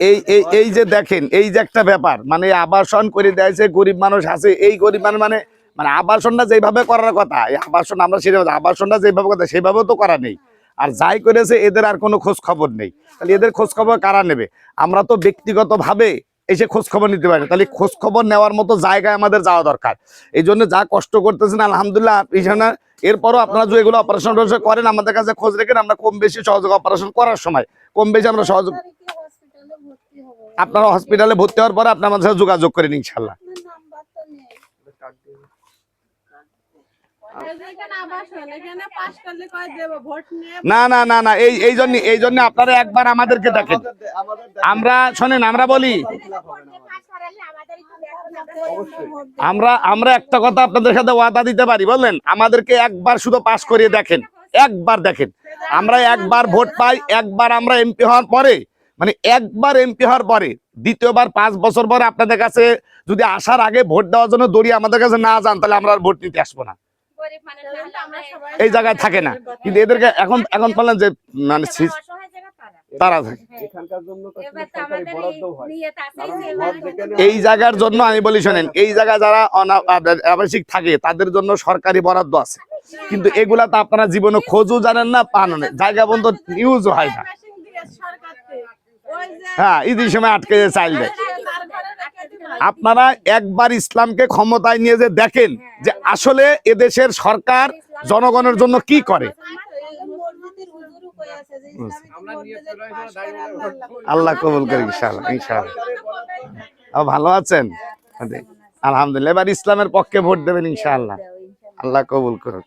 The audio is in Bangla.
এই এই এই যে দেখেন এই যে একটা ব্যাপার মানে আবাসন করে দিয়েছে গরিব মানুষ আছে এই গরিব মানুষ মানে মানে আবাসনটা যেভাবে করার কথা এই আবাসন আমরা সেভাবে আবাসনটা যেভাবে কথা সেভাবেও তো করা নেই। আর যাই করেছে এদের আর কোনো খোঁজ খবর নেই। তাহলে এদের খোঁজ খবর কারা নেবে? আমরা তো ব্যক্তিগতভাবে এসে খোঁজ খবর নিতে পারি। তাহলে খোঁজ খবর নেওয়ার মতো জায়গায় আমাদের যাওয়া দরকার। এই জন্য যা কষ্ট করতেছেন আলহামদুলিল্লাহ এখানে এরপরও আপনারা যদি এগুলো অপারেশন করেন আমাদের কাছে খোঁজ রেখেন আমরা কম বেশি সহযোগ অপারেশন করার সময় কম বেশি আমরা সহযোগ আপনারা হসপিটালে ভর্তি হওয়ার পরে আপনার আমাদের সাথে যোগাযোগ করেন ইনশাল্লাহ না না না না, এই এই জন্য এই জন্য আপনারা একবার আমাদেরকে দেখেন। আমরা, শোনেন, আমরা বলি, আমরা আমরা একটা কথা আপনাদের সাথে ওয়াদা দিতে পারি আমাদেরকে একবার শুধু পাশ করিয়ে দেখেন, একবার দেখেন। আমরা একবার ভোট পাই, একবার আমরা এমপি হওয়ার পরে মানে একবার এমপি হওয়ার পরে, দ্বিতীয়বার পাঁচ বছর পরে আপনাদের কাছে যদি আসার আগে ভোট দেওয়ার জন্য দড়ি আমাদের কাছে না যান, তাহলে আমরা ভোট নিতে আসব না। এই জায়গায় থাকে না। কিন্তু এদেরকে এখন এখন বললেন যে মানে তারা এই জায়গার জন্য আমি বলি শোনেন, এই জায়গায় যারা অনা- আব- আবাসিক থাকে, তাদের জন্য সরকারি বরাদ্দ আছে। কিন্তু এগুলা তো আপনারা জীবনে খোঁজও জানেন না, পানো জায়গা বন্ধ নিউজও হয় না মেশিন দিয়ে সরকার থেকে ওই যে হ্যাঁ ঈদের সময় আটকে যে চাইল। আপনারা একবার ইসলামকে ক্ষমতায় নিয়ে যে দেখেন যে আসলে এদেশের সরকার জনগণের জন্য কি করে। আল্লাহ কবুল করে ইনশাআল্লাহ ভালো আছেন? আলহামদুলিল্লাহ, এবার ইসলামের পক্ষে ভোট দেবেন ইনশাআল্লাহ। আল্লাহ কবুল করুন